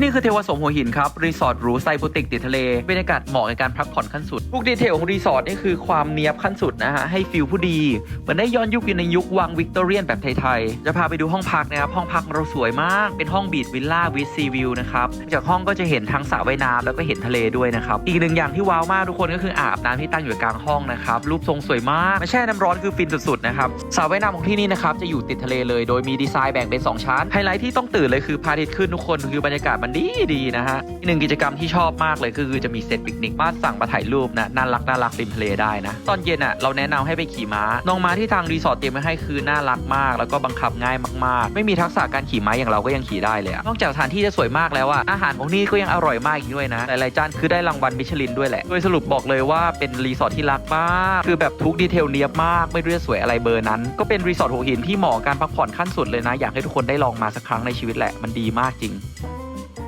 ที่นี่คือเทวสมหัวหินครับ รีสอร์ทหรูไซบูติกติดทะเลบรรยากาศเหมาะในการพักผ่อนขั้นสุด พวกดีเทลของรีสอร์ทนี่คือความเนียบขั้นสุดนะฮะ ให้ฟิลผู้ดี เหมือนได้ย้อนยุคอยู่ในยุควังวิกตอเรียนแบบไทยๆ จะพาไปดูห้องพักนะครับ ห้องพักเราสวยมาก เป็นห้องบีดวิลล่าวิซีวิวนะครับ จากห้องก็จะเห็นทั้งสระว่ายน้ำแล้วก็เห็นทะเลด้วยนะครับ อีกหนึ่งอย่างที่ว้าวมากทุกคนก็คืออาบน้ำที่ตั้งอยู่กลางห้องนะครับ รูปทรงสวยมากมาแช่น้ำร้อนคือฟินสุดๆนะครับ สระว่ายน้ำของที่นี่นะครับจะอยู่ติดทะเลเลย โดยมีดีไซน์แบ่งเป็นสองชั้น ไฮไลท์ที่ต้องตื่นเลยคือพระอาทิตย์ขึ้นทุกคนคือบรรยากาศมันดีดีนะฮะอีกหนึ่งกิจกรรมที่ชอบมากเลยคือจะมีเซตปิกนิกมาสั่งมาถ่ายรูปนะน่ารักน่ารักริมทะเลได้นะ ตอนเย็นอะเราแนะนำให้ไปขี่ม้าน้องม้าที่ทางรีสอร์ทเตรียมไว้ให้คือน่ารักมาก แล้วก็บังคับง่ายมากๆ ไม่มีทักษะการขี่ม้าอย่างเราก็ยังขี่ได้เลยอะนอกจากสถานที่จะสวยมากแล้วอะอาหารของนี่ก็ยังอร่อยมากอีกด้วยนะหลายๆจานคือได้รางวัลมิชลินด้วยแหละโดยสรุปบอกเลยว่าเป็นรีสอร์ทที่รักมากคือแบบทุกดีเทลเนียบมากไม่รู้จะสวยอะไรเบอร์นั้น ก็เป็นรีสอร์ทหัวหินที่เหมาะกับการพักผ่อนขั้นสุดเลยนะ อยากให้ทุกคนได้ลองมาสักครั้งในชีวิตแหละมันดีมากจริง